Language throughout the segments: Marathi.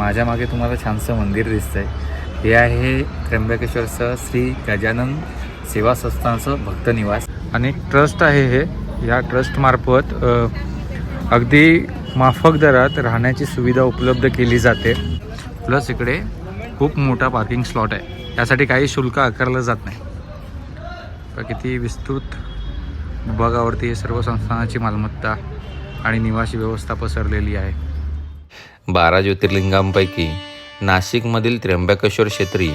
माझ्या मागे तुम्हाला छानसं मंदिर दिसतंय. हे आहे त्र्यंबकेश्वरचं श्री गजानन सेवा संस्थांचं भक्त निवास आणि एक ट्रस्ट आहे हे. या ट्रस्टमार्फत अगदी माफक दरात राहण्याची सुविधा उपलब्ध केली जाते. प्लस इकडे खूप मोठा पार्किंग स्लॉट आहे. त्यासाठी काही शुल्क आकारलं जात नाही. किती विस्तृत विभागावरती सर्व संस्थानाची मालमत्ता आणि निवासी व्यवस्था पसरलेली आहे. बारा ज्योतिर्लिंगांपैकी नाशिकमधील त्र्यंबकेश्वर क्षेत्री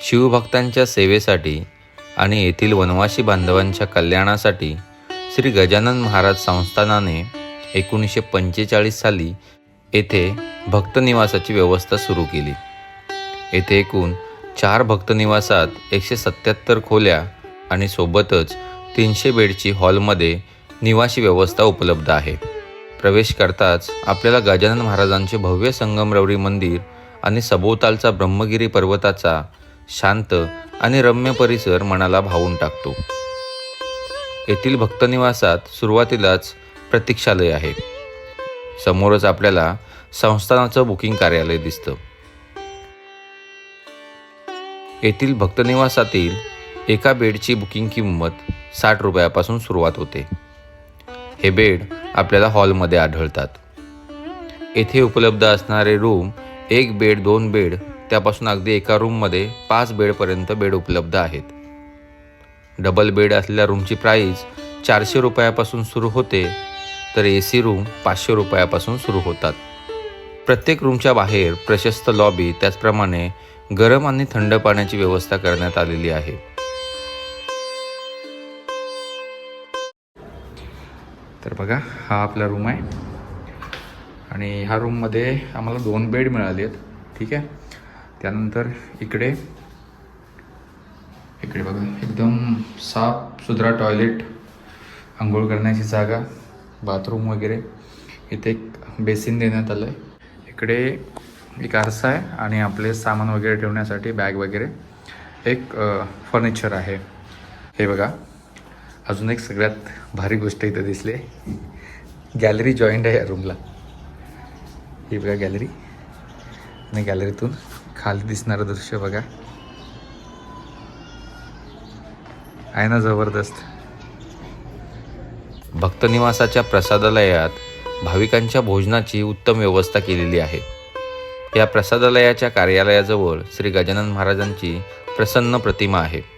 शिवभक्तांच्या सेवेसाठी आणि येथील वनवासी बांधवांच्या कल्याणासाठी श्री गजानन महाराज संस्थानाने एकोणीसशे पंचेचाळीस साली येथे भक्तनिवासाची व्यवस्था सुरू केली. येथे एकूण चार भक्तनिवासात एकशे सत्याहत्तर खोल्या आणि सोबतच तीनशे बेडची हॉलमध्ये निवासी व्यवस्था उपलब्ध आहे. प्रवेश करताच आपल्याला गजानन महाराजांचे भव्य संगमरवरी मंदिर आणि सभोवतालचा ब्रह्मगिरी पर्वताचा शांत आणि रम्य परिसर मनाला भावून टाकतो. येथील भक्तनिवासात सुरुवातीलाच प्रतीक्षालय आहे. समोरच आपल्याला संस्थानाचं बुकिंग कार्यालय दिसतं. येथील भक्तनिवासातील एका बेडची बुकिंग किंमत साठ रुपयापासून सुरुवात होते. हे बेड आपल्याला हॉलमध्ये आढळतात. येथे उपलब्ध असणारे रूम एक बेड दोन बेड त्यापासून अगदी एका रूममध्ये पाच बेडपर्यंत बेड उपलब्ध आहेत. डबल बेड असलेल्या रूमची प्राईस चारशे रुपयापासून सुरू होते तर ए सी रूम पाचशे रुपयापासून सुरू होतात. प्रत्येक रूमच्या बाहेर प्रशस्त लॉबी त्याचप्रमाणे गरम आणि थंड पाण्याची व्यवस्था करण्यात आलेली आहे. तर बघा हा आपला रूम आहे. आणि ह्या रूममध्ये आम्हाला दोन बेड मिळाले आहेत. ठीक आहे? त्यानंतर इकडे इकडे बघा एकदम साफ सुधरा टॉयलेट आंघोळ करण्याची जागा बाथरूम वगैरे. इथे एक बेसिन देण्यात आलं आहे इकडे एक आरसा आहे आणि आपले सामान वगैरे ठेवण्यासाठी बॅग वगैरे. एक फर्निचर आहे. हे बघा. अजून एक सगळ्यात भारी गोष्ट इथं दिसली गॅलरी जॉईंट आहे या रूमला ही बघा गॅलरी. आणि गॅलरीतून खाली दिसणारं दृश्य बघा. आहे ना जबरदस्त. भक्तनिवासाच्या प्रसादालयात भाविकांच्या भोजनाची उत्तम व्यवस्था केलेली आहे. या प्रसादालयाच्या कार्यालयाजवळ श्री गजानन महाराजांची प्रसन्न प्रतिमा आहे.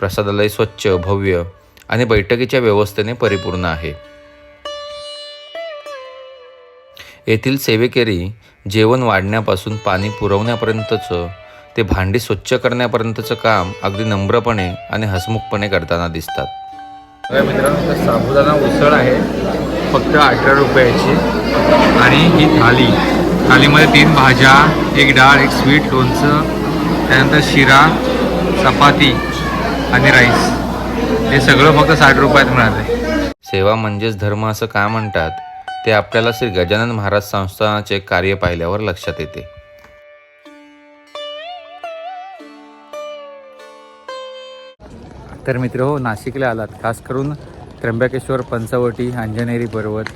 प्रसादालय स्वच्छ भव्य आणि बैठकीच्या व्यवस्थेने परिपूर्ण आहे. येथील सेवेकरी जेवण वाढण्यापासून पाणी पुरवण्यापर्यंतचं ते भांडी स्वच्छ करण्यापर्यंतचं काम अगदी नम्रपणे आणि हसमुखपणे करताना दिसतात. मित्रांनो तर साबुदाणा उसळ आहे. फक्त अठरा रुपयाची. आणि ही थाली. थालीमध्ये तीन भाज्या एक डाळ एक स्वीट लोणचं त्यानंतर शिरा चपाती. आणि राईस हे सगळं फक्त साठ रुपयात मिळालं सेवा म्हणजेच धर्म असं का म्हणतात? ते आपल्याला श्री गजानन महाराज संस्थानाचे कार्य पाहिल्यावर लक्षात येते. तर मित्र हो नाशिकला आलात. खास करून त्र्यंबकेश्वर पंचवटी अंजनेरी पर्वत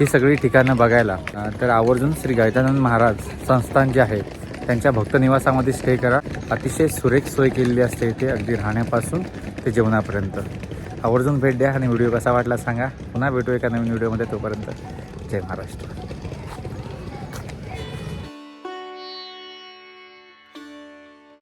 ही सगळी ठिकाणं बघायला. तर आवर्जून श्री गजानन महाराज संस्थान जे आहे त्यांच्या भक्त निवासामध्ये स्टे करा. अतिशय सुरेख सोय केलेली असते इथे अगदी राहण्यापासून ते जेवणापर्यंत. आवर्जून भेट द्या आणि व्हिडिओ कसा वाटला सांगा. पुन्हा भेटू एका नवीन व्हिडिओमध्ये तोपर्यंत. जय महाराष्ट्र.